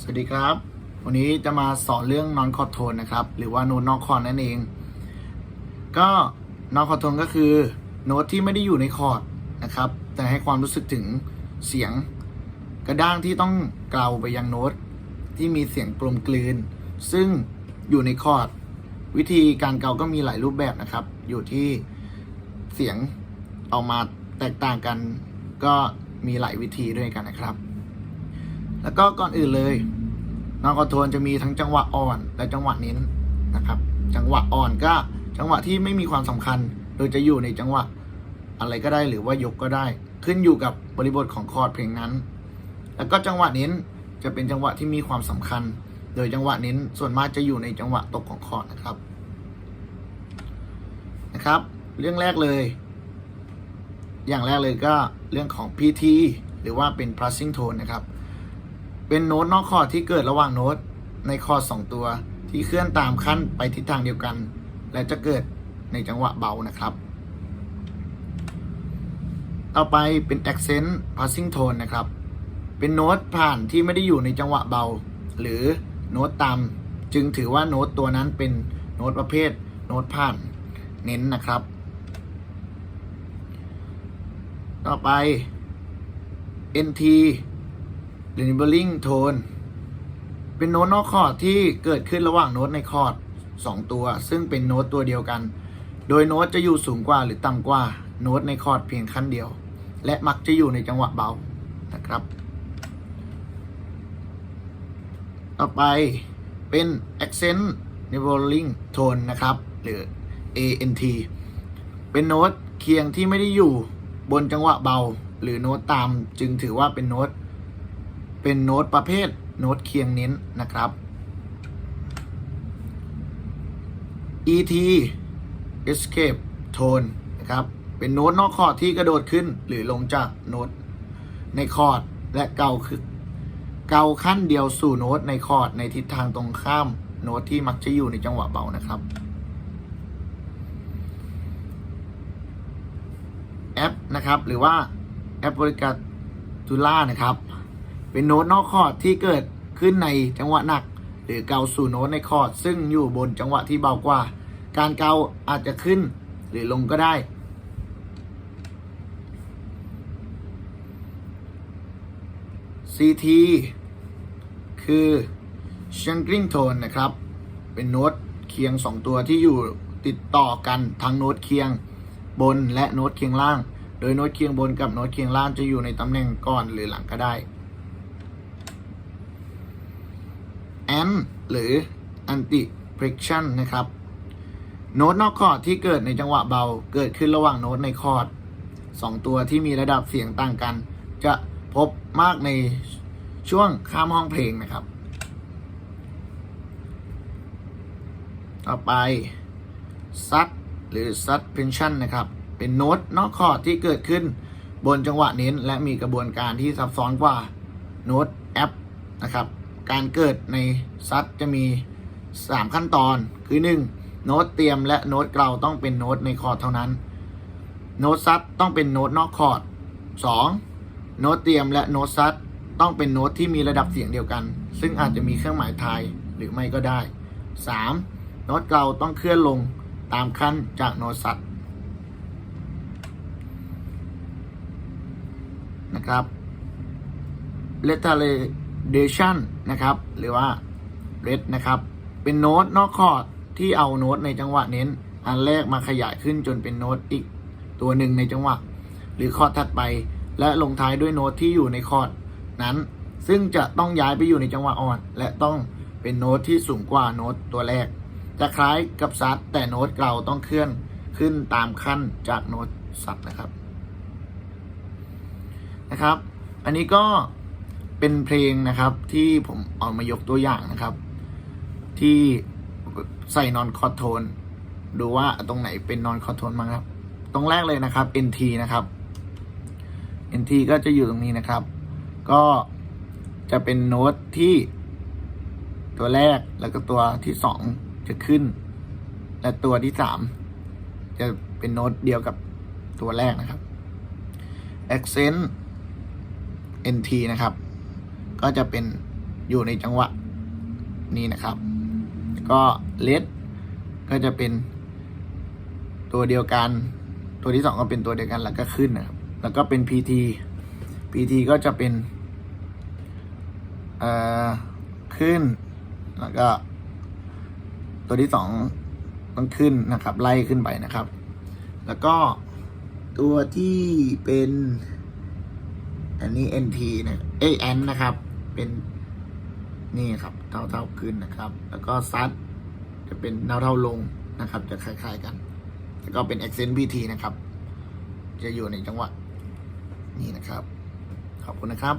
สวัสดีครับ วันนี้จะมาสอนเรื่องนอนคอร์โทนนะครับ หรือว่าโน้ตนอกคอร์ดนั่นเอง ก็นอนคอร์โทนก็คือโน้ตที่ไม่ได้อยู่ในคอร์ดนะครับ แต่ให้ความรู้สึกถึงเสียงกระด้างที่ต้องเกลาไปยังโน้ตที่มีเสียงกลมกลืน ซึ่งอยู่ในคอร์ดวิธีการเกาก็มีหลายรูปแบบนะครับ อยู่ที่เสียงออกมาแตกต่างกัน ก็มีหลายวิธีด้วยกันนะครับ แล้วก็ก่อนอื่นเลยน้อนคอนโทรลจะมีทั้งจังหวะอ่อนและจังหวะเน้นนะครับ จังหวะอ่อนก็จังหวะที่ไม่มีความสำคัญ โดยจะอยู่ในจังหวะอะไรก็ได้หรือว่ายกก็ได้ ขึ้นอยู่กับบริบทของคอร์ดเพลงนั้น แล้วก็จังหวะเน้นจะเป็นจังหวะที่มีความสำคัญ โดยจังหวะเน้นส่วนมากจะอยู่ในจังหวะตกของคอร์ดนะครับนะครับ เรื่องแรกเลย อย่างแรกเลยก็เรื่องของ PT หรือว่าเป็น passing tone นะครับ เป็นโน้ตนอกคอร์ดที่เกิดระหว่างโน้ตในคอร์ดสองตัว ที่เคลื่อนตามขั้นไปทิศทางเดียวกัน และจะเกิดในจังหวะเบานะครับ ต่อไปเป็น accent passing tone นะครับ เป็นโน้ตผ่านที่ไม่ได้อยู่ในจังหวะเบา หรือโน้ตตามจึงถือว่าโน้ตตัวนั้นเป็นโน้ตประเภทโน้ตผ่านเน้นนะครับ ต่อไป NT Enabling Tone เป็นโน้ตนอกคอร์ดที่เกิดขึ้นระหว่างโน้ตในคอร์ด2ตัว ซึ่งเป็นโน้ตตัวเดียวกัน โดยโน้ตจะอยู่สูงกว่าหรือต่ำกว่าโน้ตในคอร์ดเพียงขั้นเดียว และมักจะอยู่ในจังหวะเบานะครับ ต่อไปเป็น accent enabling tone นะครับ หรือ ANT เป็นโน้ตเคียงที่ไม่ได้อยู่บนจังหวะเบา หรือโน้ตตามจึงถือว่าเป็นโน้ต เป็นโน้ตประเภทโน้ตเคียงเน้นนะครับ ET escape tone นะครับ เป็นโน้ตนอกคอร์ดที่กระโดดขึ้นหรือลงจากโน้ตในคอร์ดและเกาคือเกาขั้นเดียวสู่โน้ตในคอร์ดในทิศทางตรงข้ามโน้ตที่มักจะอยู่ในจังหวะเบานะครับ แอปนะครับหรือว่าแอปบริกาตูล่านะครับ เป็นโน้ตนอกคอร์ดที่เกิดขึ้นในจังหวะหนัก หรือเกาสู่โน้ตในคอร์ดซึ่งอยู่บนจังหวะที่เบากว่า การเกาอาจจะขึ้นหรือลงก็ได้ CT คือ shrinking tone นะครับ เป็นโน้ตเคียง 2 ตัวที่อยู่ติดต่อกันทั้งโน้ตเคียงบนและโน้ตเคียงล่าง โดยโน้ตเคียงบนกับโน้ตเคียงล่างจะอยู่ในตำแหน่งก่อนหรือหลังก็ได้ AND หรือ anti friction นะครับโน้ตนอกคอร์ดที่เกิดในจังหวะเบาเกิดขึ้นระหว่างโน้ตในคอร์ดสองตัวที่มีระดับเสียงต่างกัน จะพบมากในช่วงข้ามห้องเพลงนะครับ ต่อไปซัดหรือ suspension นะครับ เป็นโน้ตนอกคอร์ดที่เกิดขึ้นบนจังหวะเน้น และมีกระบวนการที่ซับซ้อนกว่าโน้ตแอปนะครับ การเกิดในซัดจะมี 3 ขั้นตอน คือ 1. โน้ตเตรียมและโน้ตเกลาต้องเป็นโน้ตในคอร์ดเท่านั้น โน้ตซัดต้องเป็นโน้ตนอกคอร์ด 2. โน้ตเตรียมและโน้ตซัดต้องเป็นโน้ตที่มีระดับเสียงเดียวกัน ซึ่งอาจจะมีเครื่องหมายไทยหรือไม่ก็ได้ 3. โน้ตเกลาต้องเคลื่อนลงตามขั้นจากโน้ตซัดนะครับ retardation นะครับ หรือว่า red นะครับ เป็นโน้ตนอกคอร์ดที่เอาโน้ตในจังหวะเน้น อันแรกมาขยายขึ้นจนเป็นโน้ตอีกตัวหนึ่งในจังหวะ หรือคอร์ดถัดไป และลงท้ายด้วยโน้ตที่อยู่ในคอร์ดนั้น ซึ่งจะต้องย้ายไปอยู่ในจังหวะอ่อน และต้องเป็นโน้ตที่สูงกว่าโน้ตตัวแรก จะคล้ายกับซัดแต่โน้ตเกลาต้องเคลื่อนขึ้นตามขั้นจากโน้ตซัดนะครับนะครับ อันนี้ก็ เป็นเพลงนะครับที่ผมเอามายกตัวอย่างนะครับ ที่ใส่นอนคอร์โทน ดูว่าตรงไหนเป็นนอนคอร์โทนบ้างครับ ตรงแรกเลยนะครับ NT นะครับ NT ก็จะอยู่ตรงนี้นะครับ ก็จะเป็นโน้ตที่ตัวแรกแล้วก็ตัวที่สองจะขึ้น และตัวที่สามจะเป็นโน้ตเดียวกับตัวแรกนะครับ accent NT นะครับ ก็จะเป็นอยู่ในจังหวะนี้นะครับ ก็เลสก็จะเป็นตัวเดียวกัน ตัวที่สองก็เป็นตัวเดียวกันแล้วก็ขึ้นนะครับ แล้วก็เป็น PT PT ก็จะเป็นเอ่อขึ้น แล้วก็ ตัวที่สองต้องขึ้นนะครับ ไล่ขึ้นไปนะครับ แล้วก็ตัวที่เป็น อันนี้ NT นะเอ้ย N นะครับ เป็นนี่ครับเท่าเท่าขึ้นนะครับ แล้วก็ซัดจะเป็นเท่าเท่าลงนะครับ จะคล้าย ๆกัน แล้วก็เป็น accent PT นะครับ จะอยู่ในจังหวะ นี่นะครับ ขอบคุณนะครับ